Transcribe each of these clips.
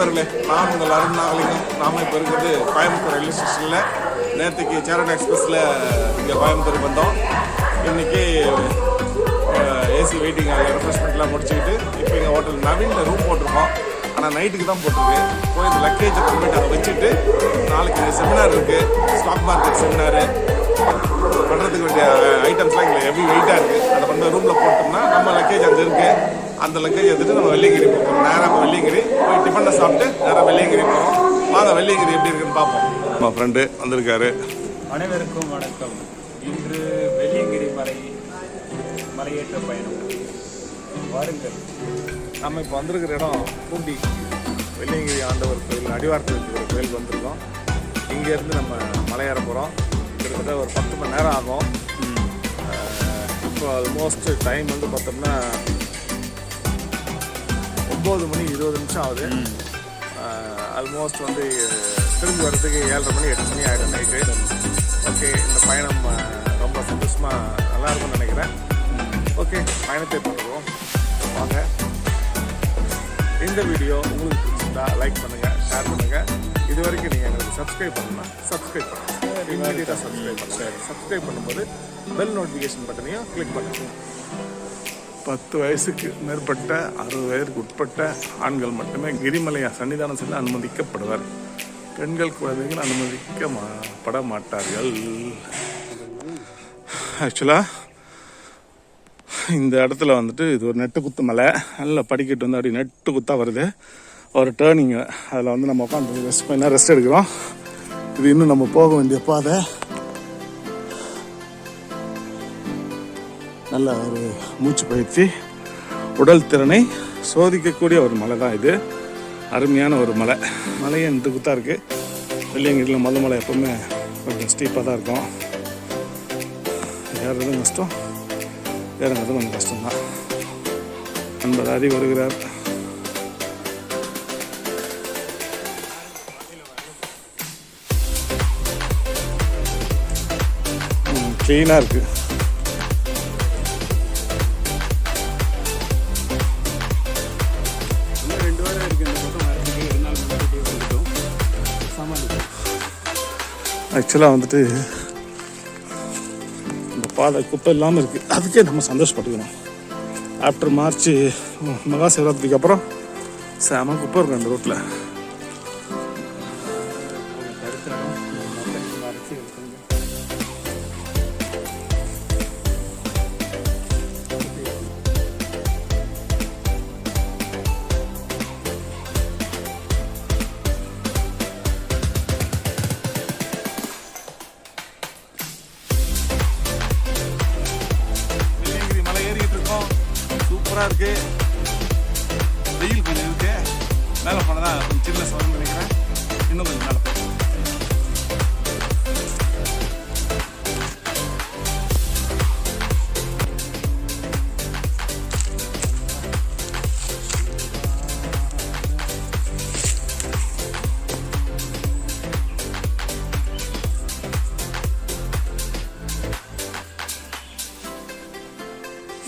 நண்பர்களே நான் உங்கள் அருண் நாகலிங்கம். நாம இப்போ இருக்கிறது கோயம்புத்தூர் ரயில்வே ஸ்டேஷனில் நேற்றுக்கு சேரன் எக்ஸ்பிரஸில் இங்கே கோயம்புத்தூர் வந்தோம். இன்னைக்கு ஏசி வெயிட்டிங் ரெஃப்ரெஷ்மெண்ட்லாம் முடிச்சுக்கிட்டு இப்போ எங்கள் ஹோட்டல் நவீனில் ரூம் போட்டிருக்கோம். ஆனால் நைட்டுக்கு தான் போட்டிருக்கு. போய் இந்த லக்கேஜை கொண்டு போயிட்டு அதை வச்சுட்டு நாளைக்கு இங்கே செமினார் இருக்குது ஸ்டாக் மார்க்கெட் செமினாரு பண்ணுறதுக்கு வேண்டிய ஐட்டம்ஸ்லாம் இங்கே ஹெவி வெயிட்டாக இருக்குது அதை கொண்டு ரூமில் போட்டோம்னா நம்ம லக்கேஜ் அங்கே இருக்குது அந்த லக்கேஜ் எடுத்துட்டு நம்ம வெள்ளியங்கிரி போகிறோம் நேராக வெள்ளியங்கிரி போய் டிஃபனை சாப்பிட்டு நேராக வெள்ளியங்கிரி போகிறோம் வாங்க வெள்ளியங்கிரி எப்படி இருக்குன்னு பார்ப்போம். நம்ம ஃப்ரெண்டு வந்திருக்காரு. அனைவருக்கும் வணக்கம். இன்று வெள்ளியங்கிரி மலை மலையேற்ற பயணம். வாருங்கள். நம்ம இப்போ வந்திருக்கிற இடம் பூண்டி. வெள்ளியங்கிரி ஆண்டவர் கோயில் அடிவாரத்தில் இருக்கிற கோயில் வந்திருக்கோம். இங்கேருந்து நம்ம மலையேற போகிறோம் கிட்டத்தட்ட ஒரு பத்து மணி நேரம் ஆகும். இப்போ ஆல்மோஸ்ட் டைம் வந்து பார்த்தோம்னா ஒம்பது மணி இருபது நிமிஷம் ஆகுது. ஆல்மோஸ்ட் வந்து திரும்பி வர்றதுக்கு ஏழரை மணி எட்டு மணி ஆகிடும் நைட்டு ஓகே இந்த பயணம் ரொம்ப சந்தோஷமாக நல்லா இருக்கும்னு நினைக்கிறேன். ஓகே பயணத்தை பண்ணுறோம் வாங்க. இந்த வீடியோ உங்களுக்கு பிடிச்சிருந்தா லைக் பண்ணுங்கள் ஷேர் பண்ணுங்கள் இது வரைக்கும் நீங்கள் எங்களுக்கு சப்ஸ்கிரைப் பண்ணலாம் சப்ஸ்கிரைப் பண்ணுங்கள் இமீடியட்டாக சப்ஸ்கிரைப் பண்ணுங்கள் சப்ஸ்கிரைப் பண்ணும்போது பெல் நோட்டிஃபிகேஷன் பட்டனையும் கிளிக் பண்ணுங்கள் பத்து வயசுக்கு மேற்பட்ட அறுபது வயதுக்கு உட்பட்ட ஆண்கள் மட்டுமே கிரிமலையா சன்னிதானம் செல்ல அனுமதிக்கப்படுவார். பெண்கள் குழந்தைகள் அனுமதிக்க மா- பட மாட்டார்கள். ஆக்சுவலாக இந்த இடத்துல வந்துட்டு இது ஒரு நெட்டு குத்து மலை. நல்ல படிக்கட்டு வந்து அப்படி நெட்டு குத்தாக வருது. ஒரு டேர்னிங்கு அதில் வந்து நம்ம உட்காந்து ரெஸ்ட் பண்ணால் ரெஸ்ட் எடுக்கிறோம். இது இன்னும் நம்ம போக வேண்டிய பாதை. நல்ல ஒரு மூச்சு பயிற்சி உடல் திறனை சோதிக்கக்கூடிய ஒரு மலை தான் இது. அருமையான ஒரு மலை. மலையே நெட்டு குத்தாக இருக்குது வெள்ளியங்கிரியில் மொதல் மலை எப்பவுமே கொஞ்சம் ஸ்டீப்பாக தான் இருக்கும். ஏறுறதும் கஷ்டம்? இறங்குறது கொஞ்சம் கஷ்டம்தான் நண்பர் அறி வருகிறார். க்ளீனாக இருக்குது ஆக்சுவலாக வந்துட்டு இந்த பாதை குப்பை இல்லாமல் இருக்குது அதுக்கே நம்ம சந்தோஷப்பட்டுக்கணும் ஆஃப்டர் மார்ச் மகா சிவராத்திரிக்கு அப்புறம் செம குப்பை இருக்கும் அந்த ரோட்டில்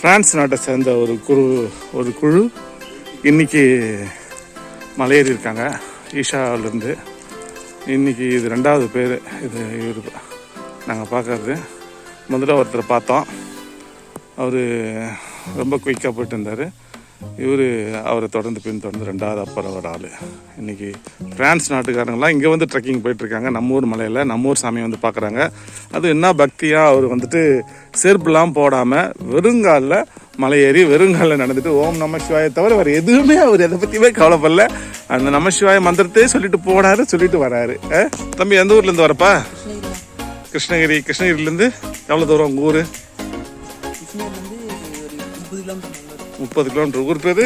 பிரான்ஸ் நாட்டை சேர்ந்த ஒரு குழு ஒரு குழு இன்றைக்கி மலையேறி இருக்காங்க. ஈஷாவிலேருந்து இன்னைக்கு இது ரெண்டாவது பேர் இது இவர் நாங்கள் பார்க்கறது முதல்ல ஒருத்தரை பார்த்தோம். அவர் ரொம்ப குயிக்காக போயிட்டு இருந்தார். இவர் அவரை தொடர்ந்து பின் தொடர்ந்து ரெண்டாவது அப்புறம் ஒரு ஆள். இன்னைக்கு பிரான்ஸ் நாட்டுக்காரங்களாம் இங்கே வந்து ட்ரெக்கிங் போயிட்டுருக்காங்க. நம்ம ஊர் மலையில் நம்ம ஊர் சாமியை வந்து பார்க்குறாங்க. அது என்ன பக்தியாக அவர் வந்துட்டு செருப்புலாம் போடாமல் வெறுங்காலில் மலை ஏறி வெறுங்காலில் நடந்துட்டு ஓம் நம சிவாயை தவிர வேறு எதுவுமே அவர் எதை பற்றியுமே கவலைப்படல. அந்த நம சிவாய மந்திரத்தையே சொல்லிட்டு போனாரு சொல்லிட்டு வராரு? தம்பி எந்த ஊர்லேருந்து வரப்பா? கிருஷ்ணகிரி கிருஷ்ணகிரிலேருந்து எவ்வளோ தூரம் உங்கள் ஊர்? முப்பது கிலோமீட்டர் ஊர் பேர்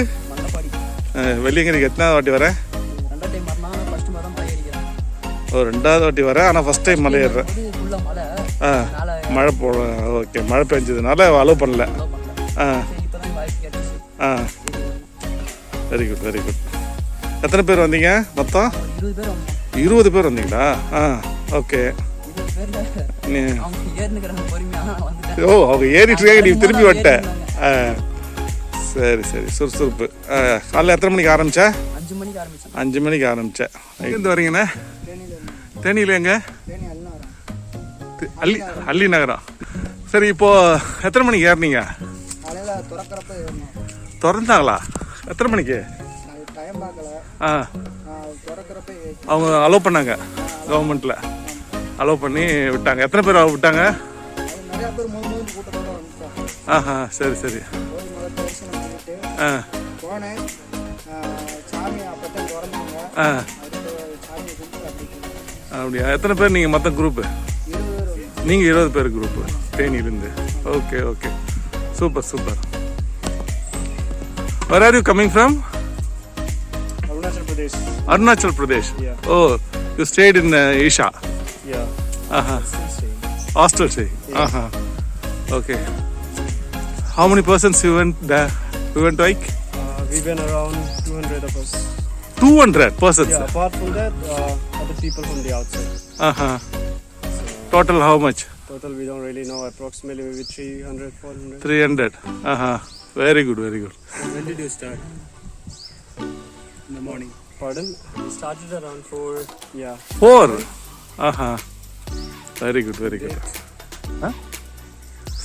வெள்ளியங்கிரிக்கு எத்தனாவது வாட்டி வரேன் ஒரு ரெண்டாவது வாட்டி வரேன் ஆனால் ஃபஸ்ட் டைம் மலை ஏறுறேன் ஆ மழை போ ஓகே மழை பெஞ்சதுனால அலோவ் பண்ணல. ஆ ஆ. வெரி குட் வெரி குட் எத்தனை பேர் வந்தீங்க மொத்தம்? இருபது பேர் வந்தீங்களா? ஆ ஓகே. ஓ அவங்க ஏறிட்டு இருக்காங்க நீ திரும்பி வந்துட்ட. ஆ. சரி சரி. சுறுசுறுப்பு காலைல எத்தனை மணிக்கு ஆரம்பிச்சா? அஞ்சு மணிக்கு ஆரம்பிச்சோம் அஞ்சு மணிக்கு ஆரம்பித்தேன் எங்கேருந்து வரீங்கண்ணே தேனியில் எங்க? அள்ளி அள்ளி நகரம். சரி இப்போ எத்தனை மணிக்கு ஏறினீங்க? திறந்தாங்களா? எத்தனை மணிக்கு? ஆ. அவங்க அலோவ் பண்ணாங்க கவர்மெண்ட்டில் அலோவ் பண்ணி விட்டாங்க. எத்தனை பேர் விட்டாங்க? ஆஹா சரி சரி. போனேன் ஆஹ் சாமி திறந்தாங்க. அப்படியா எத்தனை பேர் நீங்கள் மொத்தம் குரூப்பு. நீங்கள் இருபது பேர் group தேனியிலேருந்து okay okay super super where are you coming from Arunachal Pradesh. arunachal pradesh Yeah. oh you stayed in uh, isha Yeah. uh-huh. Still staying. hostel stay uh-huh. okay how many persons you went there you went to hike Uh, we went around 200 of us. 200 persons Yeah, apart from that, uh, other people from the outside. uh-huh. total how much Total, we don't really know. Approximately maybe 300, 400. 300 uh-huh. very good very good When did you start? In the morning. Pardon? We started around 4. Yeah. four uh-huh. very good very good huh?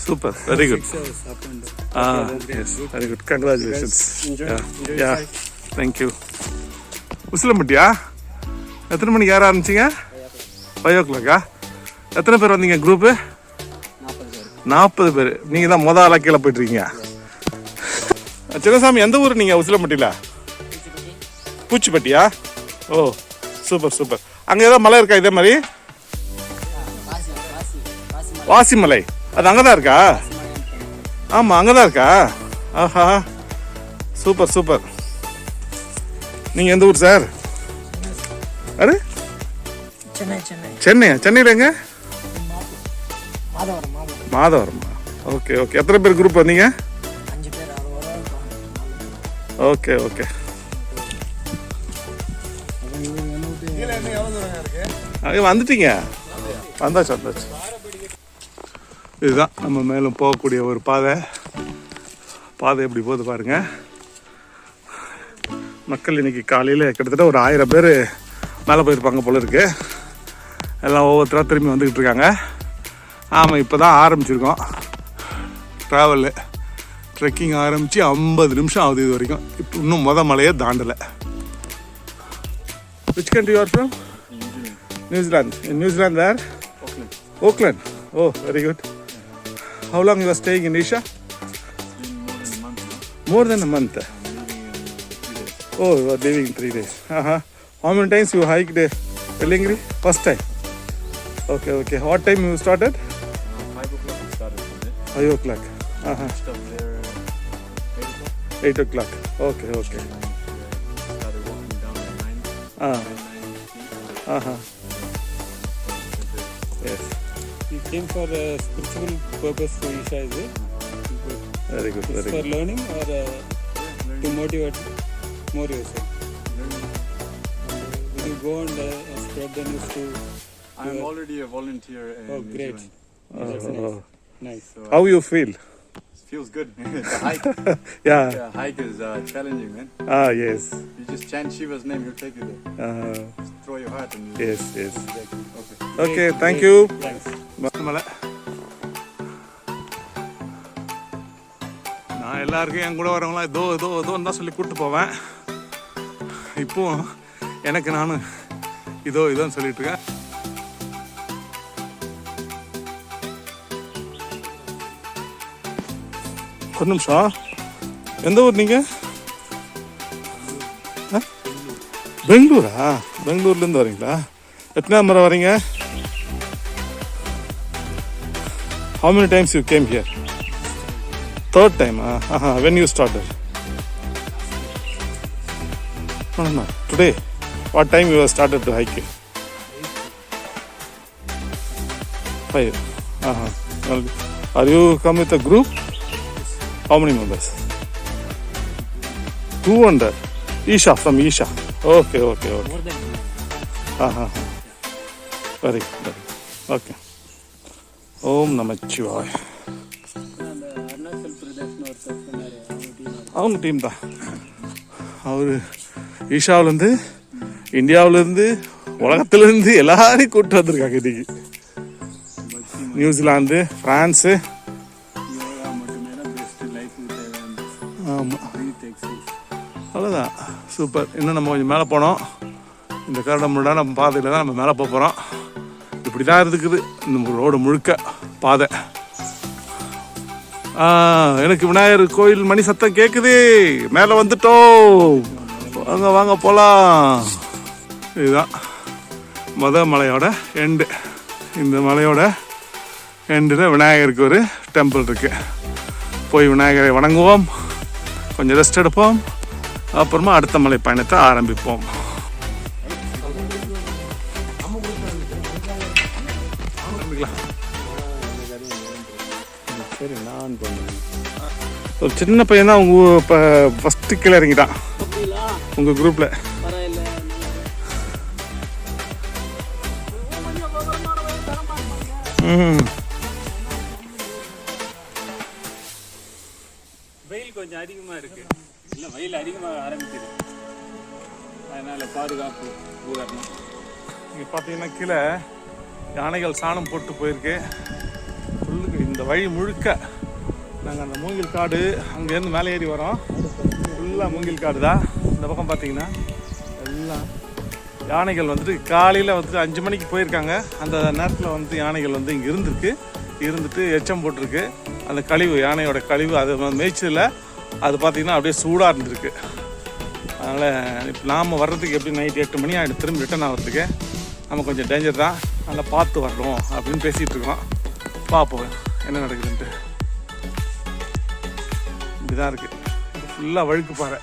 Super very good. Six hours up and down. Ah, yes, very good. Congratulations. Guys, enjoy- Yeah, enjoy yeah. your hike. Thank you. உசிலம்பட்டியா? எத்தனை மணிக்கு யார் ஆரம்பிச்சிங்க? Five ஓ கிளாக்கா எத்தனை பேர் வந்தீங்க group நாற்பது பேர். நீங்கள் தான் மொதல் கீழே போயிட்டுருக்கீங்க. சின்னசாமி எந்த ஊர் நீங்கள் உசிலம்பட்டியில்? பூச்சிப்பட்டியா? ஓ சூப்பர் சூப்பர் அங்கே ஏதாவது மலை இருக்கா இதே மாதிரி? வாசிமலை அது அங்கே தான் இருக்கா? ஆமாம் அங்கே தான் இருக்கா? ஆஹா. Super super. நீங்கள் எந்த ஊர் சார்? அரு சென்னை சென்னை. சென்னையா சென்னையில் எங்க? Madhavaram okay okay. எத்தனை பேர் குரூப் வந்தீங்க ஓகே ஓகே. அங்கே வந்துட்டீங்க. வந்தாச்சு வந்தாச்சு. இதுதான். நம்ம மேலும் போகக்கூடிய ஒரு பாதை. பாதை எப்படி போகுது பாருங்க. மக்கள் இன்னைக்கு காலையில் கிட்டத்தட்ட ஒரு ஆயிரம் பேர் மேலே போயிருப்பாங்க போல இருக்கு. எல்லாம் ஒவ்வொருத்தராக திரும்பி வந்துக்கிட்டு இருக்காங்க. ஆமாம் இப்போ தான் ஆரம்பிச்சிருக்கோம். ட்ராவலு ட்ரெக்கிங் ஆரம்பித்து ஐம்பது நிமிஷம் ஆகுது இது வரைக்கும். இப்போ இன்னும் முத மலையே தாண்டலை. Which country you are from New Zealand New Zealand Auckland. Auckland oh very good How long you were staying in Isha? More than a month. Oh, you were living three days. Uh-huh. How many times you hiked uh, there, Lingri? First time. Okay, okay. What time you started? Five o'clock we started. Five o'clock. Uh-huh. Eight o'clock. Okay, okay. Uh-huh. Uh-huh. Yes. You came for a spiritual purpose for Isha, is it? Very good, It's very for good. learning or uh, to motivate more yourself? Will you go and uh, spread the news to? I'm already a volunteer in Oh, great. Zealand. That's Oh, nice. Nice. So How you feel? feels good. the hike, Yeah. the hike is uh, challenging, man. Ah, yes. You just chant Shiva's name, he'll take you there. Uh, Just throw your heart and yes, yes. exactly. Okay. Okay, thank you. Thanks. மலை. நான் எல்லாருக்கும் என் கூட வரவங்களாம் இதோ இதோ இதோன்னு தான் சொல்லி கூப்பிட்டு போவேன். இப்போ எனக்கு நானும் இதோ இதோன்னு சொல்லிட்டு இருக்கேன். ஒரு நிமிஷம். எந்த ஊர் நீங்கள் பெங்களூரா? பெங்களூர்லேருந்து வரீங்களா? எத்தனை மரம் வரீங்க? How many times you came here? Third time. Uh, uh-huh. When you started? No, no, no. Today. What time you have started to hike? Five. Uh-huh. Are you come with a group? How many members? 200. Isha, from Isha. Okay, okay, okay. more than Uh-huh. Very. Very. Okay. ஓம் நமச்சிவாய். அவங்க team தான். அவர் ஈஷாவிலேருந்து இந்தியாவிலேருந்து உலகத்துலேருந்து எல்லாரையும் கூப்பிட்டு வந்திருக்காங்க இன்னைக்கு. New Zealand France தான் ஆமாம் அவ்வளோதான் சூப்பர். இன்னும் நம்ம கொஞ்சம் மேலே போனோம். இந்த கரடமுடான நம்ம பாதையில் தான் நம்ம மேலே போக போகிறோம் இப்படி தான் இருக்குது. இந்த ரோடு முழுக்க பாதை. எனக்கு விநாயகர் கோயில் மணி சத்தம் கேட்குது மேலே வந்துட்டோம். வாங்க வாங்க போகலாம் இதுதான் மொத மலையோட எண்டு இந்த மலையோட எண்டில் விநாயகருக்கு ஒரு டெம்பிள் இருக்கு. போய் விநாயகரை வணங்குவோம். கொஞ்சம் ரெஸ்ட் எடுப்போம். அப்புறமா அடுத்த மலை பயணத்தை ஆரம்பிப்போம். நான் பண்ணுவேன் ஒரு சின்ன பையன் தான் உங்க இப்போ ஃபஸ்ட்டு கீழே இறங்கிட்டான். உங்கள் குரூப்பில் ம் வெயில் கொஞ்சம் அதிகமாக இருக்கு. இல்லை வெயில் அதிகமாக ஆரம்பிக்குது. அதனால பாதுகாப்பு உதாரணம் இங்கே பார்த்தீங்கன்னா கீழே யானைகள் சாணம் போட்டு போயிருக்கு. ஃபுல்லுக்கு இந்த வழி முழுக்க நாங்கள் அந்த மூங்கில் காடு அங்கேருந்து மேலே ஏறி வரோம். ஃபுல்லாக மூங்கில் காடு தான் இந்த பக்கம் பார்த்தீங்கன்னா எல்லாம் யானைகள் வந்துட்டு காலையில் வந்துட்டு அஞ்சு மணிக்கு போயிருக்காங்க. அந்த நேரத்தில் வந்து யானைகள் வந்து இங்கே இருந்திருக்கு. இருந்துட்டு எச்சம் போட்டிருக்கு. அந்த கழிவு யானையோட கழிவு அது மேய்ச்சதில் அது பார்த்திங்கன்னா அப்படியே சூடாக இருந்திருக்கு. அதனால் இப்போ நாம் வர்றதுக்கு எப்படி நைட் எட்டு மணி ஆகிடும் திரும்ப ரிட்டர்ன் ஆகிறதுக்கு நம்ம கொஞ்சம் டேஞ்சர் தான். நல்லா பார்த்து வரணும் அப்படின்னு பேசிகிட்டு இருக்கோம். பார்ப்போம் என்ன நடக்குதுன்ட்டு. இப்படி தான் இருக்குது ஃபுல்லாக வழுக்கு பாறை.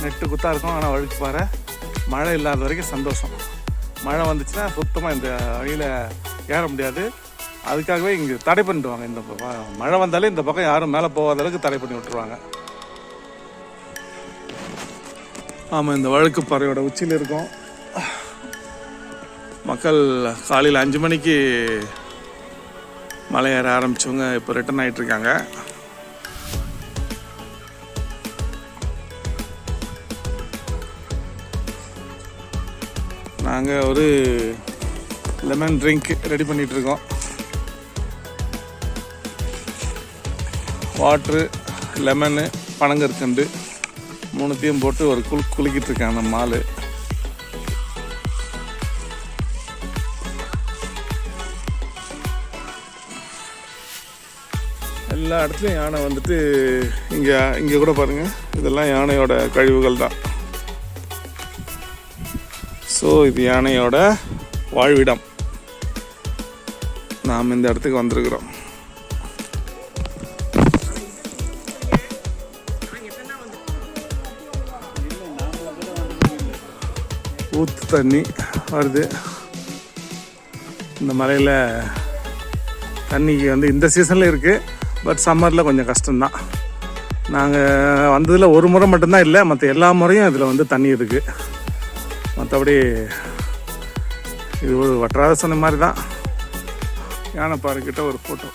நெட்டு குத்தாக இருக்கும் ஆனால் வழுக்கு பாறை. மழை இல்லாத வரைக்கும் சந்தோஷம். மழை வந்துச்சுன்னா சுத்தமாக இந்த வழியில் ஏற முடியாது. அதுக்காகவே இங்கே தடை பண்ணிடுவாங்க. இந்த பக்கம் மழை வந்தாலே இந்த பக்கம் யாரும் மேலே போகாத அளவுக்கு தடை பண்ணி விட்டுருவாங்க. ஆமாம் இந்த வழுக்கு பாறையோட உச்சியில் இருக்கோம். மக்கள் காலையில் அஞ்சு மணிக்கு மலை ஏற ஆரம்பிச்சவங்க இப்போ ரிட்டர்ன் ஆகிட்டுருக்காங்க நாங்கள் ஒரு லெமன் ட்ரிங்க் ரெடி பண்ணிகிட்ருக்கோம் இருக்கோம் வாட்ரு லெமனு பனங்கற்கண்டு மூணுத்தையும் போட்டு ஒரு குளி குளிக்கிட்டுருக்கேன் அந்த மாலு. எல்லா இடத்துலையும் யானை வந்துட்டு இங்கே இங்கே கூட பாருங்கள் இதெல்லாம் யானையோட கழிவுகள் தான் ஸோ இது யானையோட வாழ்விடம். நாம் இந்த இடத்துக்கு வந்திருக்கிறோம். ஊத்து தண்ணி வருது. இந்த மலையில் தண்ணிக்கு வந்து இந்த சீசனில் இருக்குது பட் சம்மரில் கொஞ்சம் கஷ்டம்தான். நாங்கள் வந்ததில் ஒரு முறை மட்டும்தான் இல்லை மற்ற எல்லா முறையும் இதில் வந்து தண்ணி இருக்குது மற்றபடி இது ஒரு வற்றாத சொன்ன மாதிரி தான். யானை பாருக்கிட்ட ஒரு ஃபோட்டோ